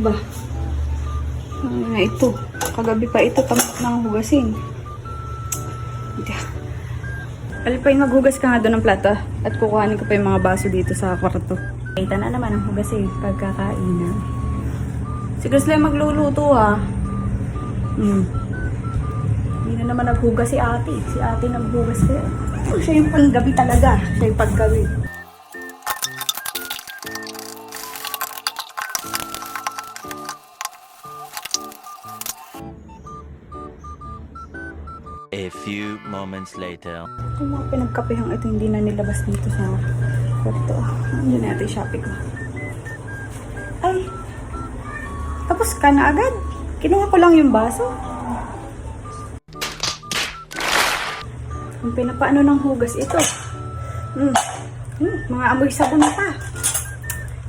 Ba? Ano na ito? Kagabi pa ito, tampak nang hugasin. Hindi. Alipay, maghugas ka nga doon ng plato at kukuhanin ko pa yung mga baso dito sa kwarto. Kita na naman ang hugas eh, pagkakain na. Si Grisley magluluto ha. Hmm. Hindi na naman naghugas si ate. Si ate naghugas. Oh, siya yung panggabi talaga. Siya yung paggabi. A few moments later. Yung mga pinagkapihang ito hindi na nilabas dito sa kwarto. Hindi natin shopping ko. Ay! Tapos ka na agad. Kinuha ko lang yung baso. Yung pinapaano ng hugas ito. Hmm. Hmm, mga amoy sabon pa.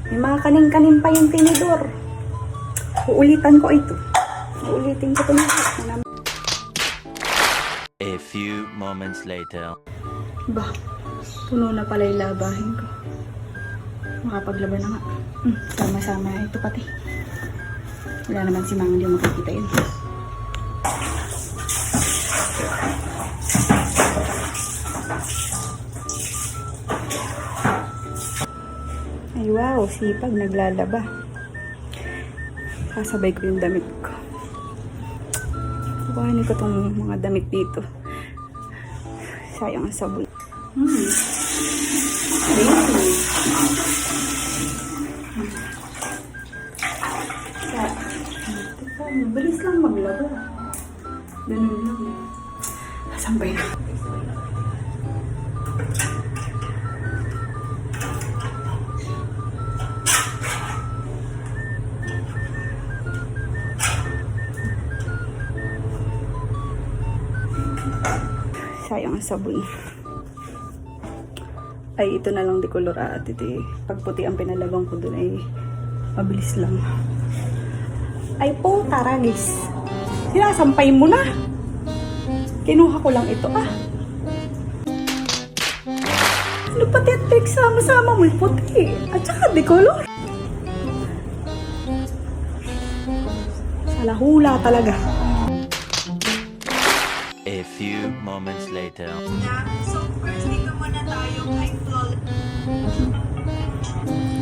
May mga kanin-kanin pa yung tinidor. Uulitan ko ito. Uulitin ko ito lahat. Few moments later. Ba, puno na pala yung labahin ko. Makapaglaban na nga. Hmm, sama-sama ito pati. Wala naman si Mang, hindi makikita yun. Ay wow, sipag, naglalaba. Kasabay ko yung damit ko. Kukuhanin ko tong mga damit dito. Sayang ang sabon. Hmm. Sa, ito mabilis lang maglaba. Ganun lang. Saan ba? Sayang ang sabon. Ay, ito na lang di color at ito eh. Pag puti ang pinalabang ko dun ay mabilis lang. Ay po, taragis. Sinasampay mo na. Kinuha ko lang ito ah. Ano pati at sama-sama mo yung puti? At saka di color. Salahula talaga. A few moments later.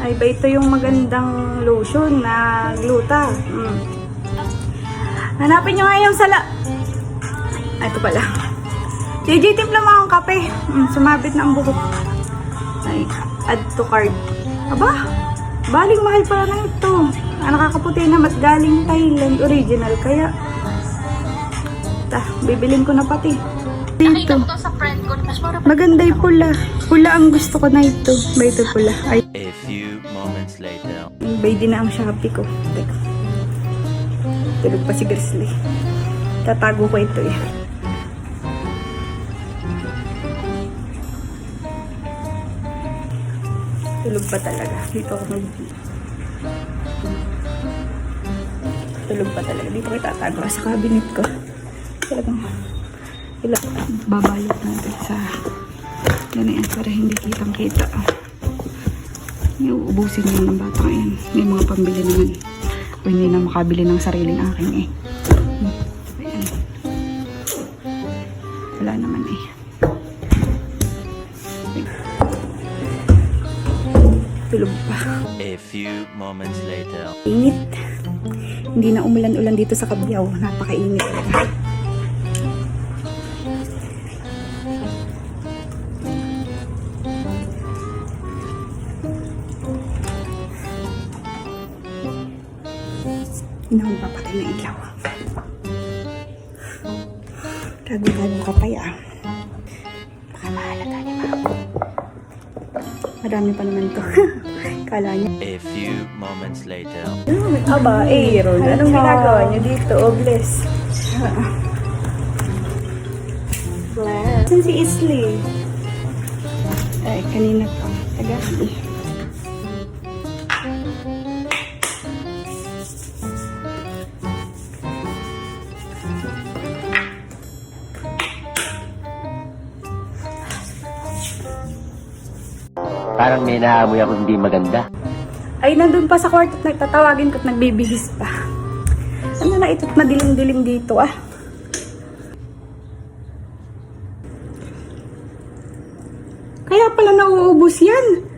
Ay ba ito yung magandang lotion na gluta? Mm. Hanapin nyo nga yung sala... Ay, ito pala. JJ, timpla mo akong kape. Mm, sumabit na ang buhok. Ay, add to cart. Aba, baling mahal pala na ito. Ah, nakakaputi na mas galing Thailand original. Kaya, ta, bibilin ko na pati. Dito. Maganda yung pula. Pula ang gusto ko na ito. Ba ito pula? Ay, A few moments later. Bay din na ang Shopee ko. Teka. Tulog pa si Grizzly. Tatago ko ito eh. Tulog pa talaga. Dito ako mag... Tulog pa talaga. Dito ko itatago sa cabinet ko. Talagang... Ila, babalot natin sa... Yan yan, para hindi kitang kita. Yung ubusin niyo ng batang yan. May mga pambili naman. O hindi na makabili ng sariling akin eh. Ayan. Wala naman eh. Tulog pa. A few moments later. Init. Hindi na umulan-ulan dito sa Kabyaw. Napakainit talaga. Hindi pa papatay ng ilaw. Tago-tago ka pa ya. Baka mahalaga ni Mama. Madami pa naman to. Kala niya. A few moments later. Aba, Aaron, anong ginagawa niyo dito? Oh, bless. Bless. Saan si Isley? Ay, kanina pa. Kagabi. Parang may naamoy ako hindi maganda. ay nandun pa sa kwarto at nagtatawagin ko at nagbibihis pa. Ano na ito't madilim-dilim dito ah. Kaya pala nauubos yan.